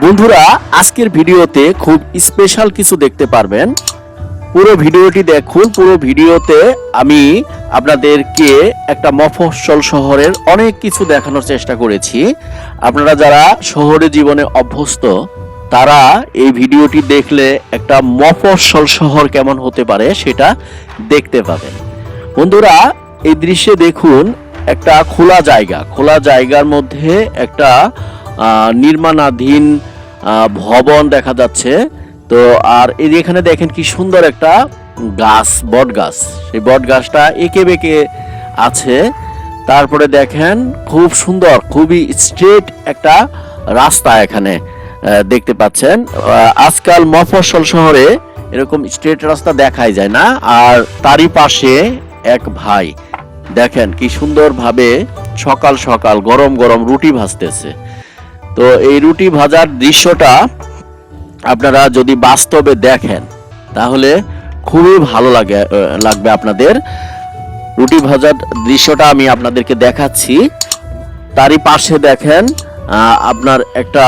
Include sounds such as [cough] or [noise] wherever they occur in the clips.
বন্ধুরা, আজকের ভিডিওতে খুব স্পেশাল কিছু দেখতে পারবেন। পুরো ভিডিওটি দেখুন, পুরো ভিডিওতে আমি আপনাদেরকে একটা মফস্বল শহরের অনেক কিছু দেখানোর চেষ্টা করেছি। আপনারা যারা শহরে জীবনে অভ্যস্ত, তারা এই ভিডিওটি দেখলে একটা মফস্বল শহর কেমন হতে পারে সেটা দেখতে পাবেন। বন্ধুরা, এই দৃশ্যে দেখুন একটা খোলা জায়গা। খোলা জায়গার মধ্যে একটা নির্মাণাধীন ভবন দেখা যাচ্ছে। তো আর এই এখানে দেখেন কি সুন্দর একটা গাছ, বট গাছ। সেই বট গাছটা এঁকে বেঁকে আছে। তারপরে দেখেন খুব সুন্দর, খুবই স্ট্রেট একটা রাস্তা এখানে দেখতে পাচ্ছেন। আজকাল মফস্বল শহরে এরকম স্ট্রেট রাস্তা দেখাই যায় না। আর তারই পাশে এক ভাই, দেখেন কি সুন্দরভাবে সকাল সকাল গরম গরম রুটি ভাজতেছে। তো এই রুটি ভাজার দৃশ্যটা আপনারা যদি বাস্তবে দেখেন, তাহলে খুবই ভালো লাগে লাগবে আপনাদের। রুটি ভাজার দৃশ্যটা আমি আপনাদেরকে দেখাচ্ছি। তারই পাশে দেখেন আপনার একটা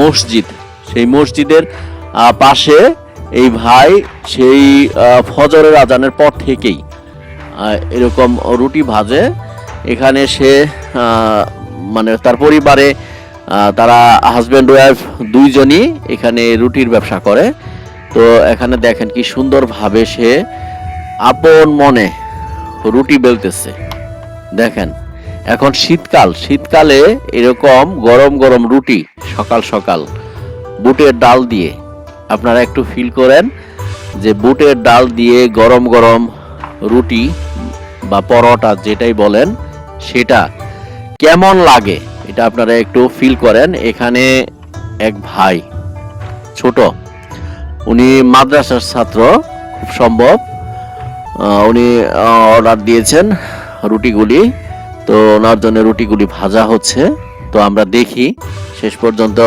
মসজিদ। সেই মসজিদের পাশে এই ভাই সেই ফজরের আজানের পর থেকেই এরকম রুটি ভাজে। এখানে সে মানে তার পরিবারে তারা হাজব্যান্ড ওয়াইফ দুইজনই এখানে রুটির ব্যবসা করে। তো এখানে দেখেন কি সুন্দরভাবে সে আপন মনে রুটি বেলতেছে। দেখেন, এখন শীতকাল, শীতকালে এরকম গরম গরম রুটি সকাল সকাল বুটের ডাল দিয়ে, আপনারা একটু ফিল করেন যে বুটের ডাল দিয়ে গরম গরম রুটি বা পরোটা যেটাই বলেন, সেটা কেমন লাগে? এটা আপনারা একটু ফিল করেন। এখানে এক ভাই, ছোট। উনি মাদ্রাসার ছাত্র, খুব সম্ভব। উনি অর্ডার দিয়েছেন রুটিগুলি তো ওনার জন্য রুটিগুলি ভাজা হচ্ছে। তো আমরা দেখি, শেষ পর্যন্ত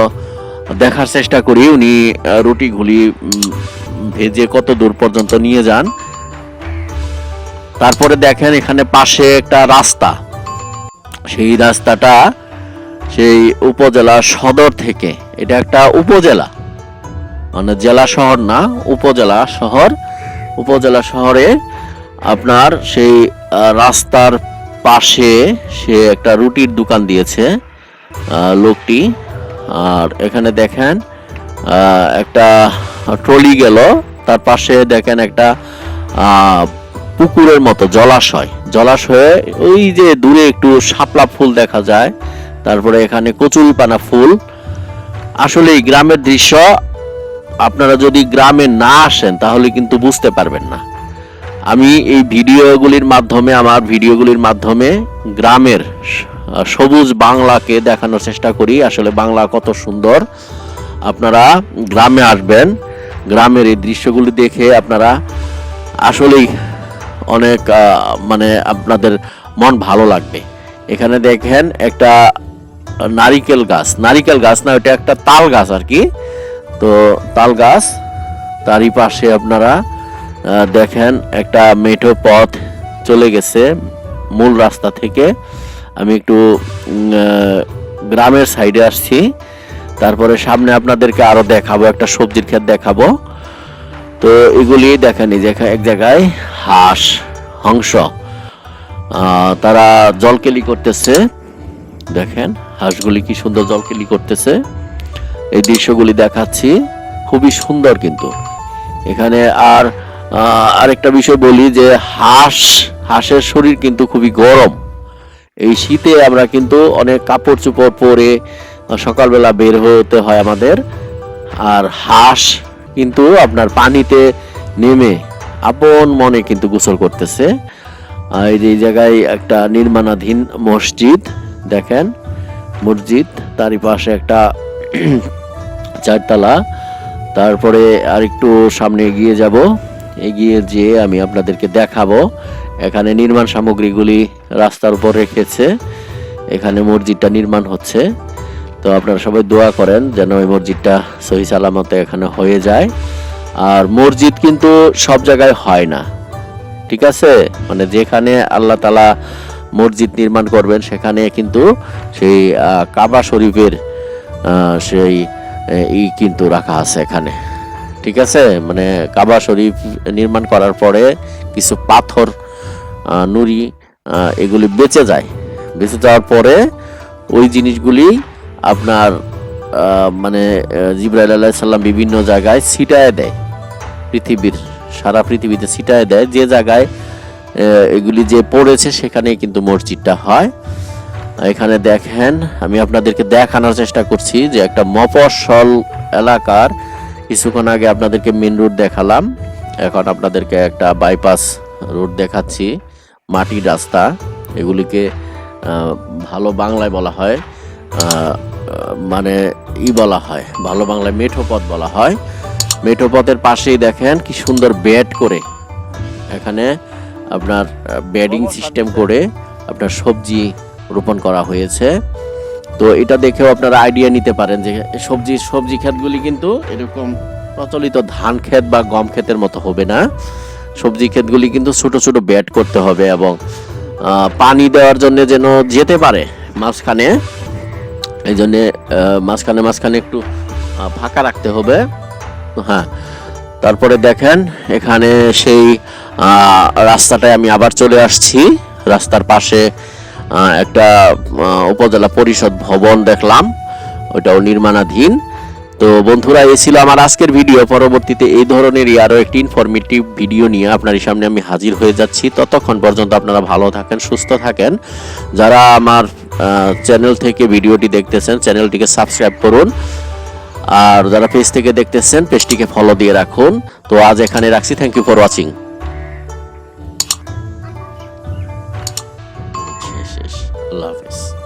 দেখার চেষ্টা করি উনি রুটিগুলি ভেজে কত দূর পর্যন্ত নিয়ে যান। তারপরে দেখেন এখানে পাশে একটা রাস্তা। সেই রাস্তাটা সেই উপজেলা সদর থেকে। এটা একটা উপজেলা। মানে জেলা শহর না, উপজেলা শহর। উপজেলা শহরে আপনার সেই রাস্তার পাশে সে একটা রুটির দোকান দিয়েছে লোকটি। আর এখানে দেখেন একটা ট্রলি গেল। তার পাশে দেখেন একটা পুকুরের মতো জলাশয়। জলাশয়ে ওই যে দূরে একটু শাপলা ফুল দেখা যায়। তারপরে এখানে কচুরিপানা ফুল। আসলে এই গ্রামের দৃশ্য, আপনারা যদি গ্রামে না আসেন, তাহলে কিন্তু বুঝতে পারবেন না। আমি এই ভিডিওগুলির মাধ্যমে, আমার ভিডিওগুলির মাধ্যমে গ্রামের সবুজ বাংলাকে দেখানোর চেষ্টা করি। আসলে বাংলা কত সুন্দর। আপনারা গ্রামে আসবেন। গ্রামের এই দৃশ্যগুলি দেখে আপনারা আসলেই অনেক মানে আপনাদের মন ভালো লাগবে। এখানে দেখেন একটা নারিকেল গাছ। নারিকেল গাছ না ওটা একটা তাল গাছ আর কি। তো তাল গাছ, তারই পাশে আপনারা দেখেন একটা মেঠো পথ চলে গেছে মূল রাস্তা থেকে। আমি একটু গ্রামের সাইডে আসছি। তারপরে সামনে আপনাদেরকে আরও দেখাবো, একটা সবজির ক্ষেত দেখাবো। তো এগুলি দেখেন এক জায়গায় হাঁস, হংস। তারা জলকেলি করতেছে। দেখেন। হাঁসগুলি কি সুন্দর জলকেলি করতেছে? এই দৃশ্যগুলি দেখাচ্ছি। খুবই সুন্দর কিন্তু। এখানে আর আরেকটা বিষয় বলি যে হাঁস, হাঁসের শরীর কিন্তু খুবই গরম। এই শীতে আমরা কিন্তু অনেক কাপড় চোপড় পরে সকালবেলা বের হতে হয় আমাদের। আর হাঁস কিন্তু আপনার পানিতে নেমে আপন মনে কিন্তু গোসল করতেছে। এই যে জায়গায় একটা নির্মাণাধীন মসজিদ, দেখেন। মসজিদ, তারই পাশে একটা [clears throat] চারতলা। তারপরে আরেকটু সামনে এগিয়ে যাব। এগিয়ে যেয়ে আমি আপনাদেরকে দেখাবো। এখানে নির্মাণ সামগ্রীগুলি রাস্তার উপর রেখেছে। এখানে মসজিদটা নির্মাণ হচ্ছে। তো আপনারা সবাই দোয়া করেন যেন ওই মসজিদটা সহি সালামতে এখানে হয়ে যায়। আর মসজিদ কিন্তু সব জায়গায় হয় না। ঠিক আছে? মানে যেখানে আল্লাহ তালা মসজিদ নির্মাণ করবেন, সেখানে কিন্তু সেই কাবা শরীফের সেই ই কিন্তু রাখা আছে এখানে। ঠিক আছে? মানে কাবা শরীফ নির্মাণ করার পরে কিছু পাথর নুড়ি এগুলি বেঁচে যায়। বেঁচে যাওয়ার পরে ওই জিনিসগুলি আপনার মানে জিব্রাইল আলাহ সাল্লাম বিভিন্ন জায়গায় ছিটায় দেয়। পৃথিবীর, সারা পৃথিবীতে ছিটায় দেয়। যে জায়গায় এগুলি যে পড়েছে সেখানেই কিন্তু মসজিদটা হয়। এখানে দেখেন, আমি আপনাদেরকে দেখানোর চেষ্টা করছি যে একটা মফস্বল এলাকার কিছুক্ষণ আগে আপনাদেরকে মেন রোড দেখালাম। এখন আপনাদেরকে একটা বাইপাস রোড দেখাচ্ছি মাটির রাস্তা। এগুলিকে ভালো বাংলায় বলা হয় মানে ই বলা হয়, ভালো বাংলায় মেঠো পথ বলা হয়। মেঠো পথের পাশেই দেখেন কি সুন্দর বেড করে। এখানে আপনার বেডিং সিস্টেম করে আপনার সবজি রোপণ করা হয়েছে। তো এটা দেখেও আপনারা আইডিয়া নিতে পারেন যে সবজি সবজি ক্ষেতগুলি কিন্তু এরকম প্রচলিত ধান ক্ষেত বা গম ক্ষেতের মতো হবে না। সবজি ক্ষেতগুলি কিন্তু ছোট ছোট বেড করতে হবে এবং পানি দেওয়ার জন্য যেন যেতে পারে মাঝখানে। এই জন্যে মাঝখানে মাঝখানে একটু ফাঁকা রাখতে হবে। হ্যাঁ। তারপরে দেখেন, এখানে সেই রাস্তাটায় আমি আবার চলে আসছি। রাস্তার পাশে একটা উপজেলা পরিষদ ভবন দেখলাম। ওটাও নির্মাণাধীন। তো বন্ধুরা, এ ছিল আমার আজকের ভিডিও। পরবর্তীতে এই ধরনেরই আরও একটি ইনফরমেটিভ ভিডিও নিয়ে আপনার সামনে আমি হাজির হয়ে যাচ্ছি। ততক্ষণ পর্যন্ত আপনারা ভালো থাকেন, সুস্থ থাকেন। যারা আমার চ্যানেল থেকে ভিডিওটি দেখতেছেন চ্যানেলটিকে সাবস্ক্রাইব করুন। আর যারা পেজ থেকে দেখতেছেন পেজটিকে ফলো দিয়ে রাখুন। তো আজ এখানে রাখছি। Thank you for watching love is.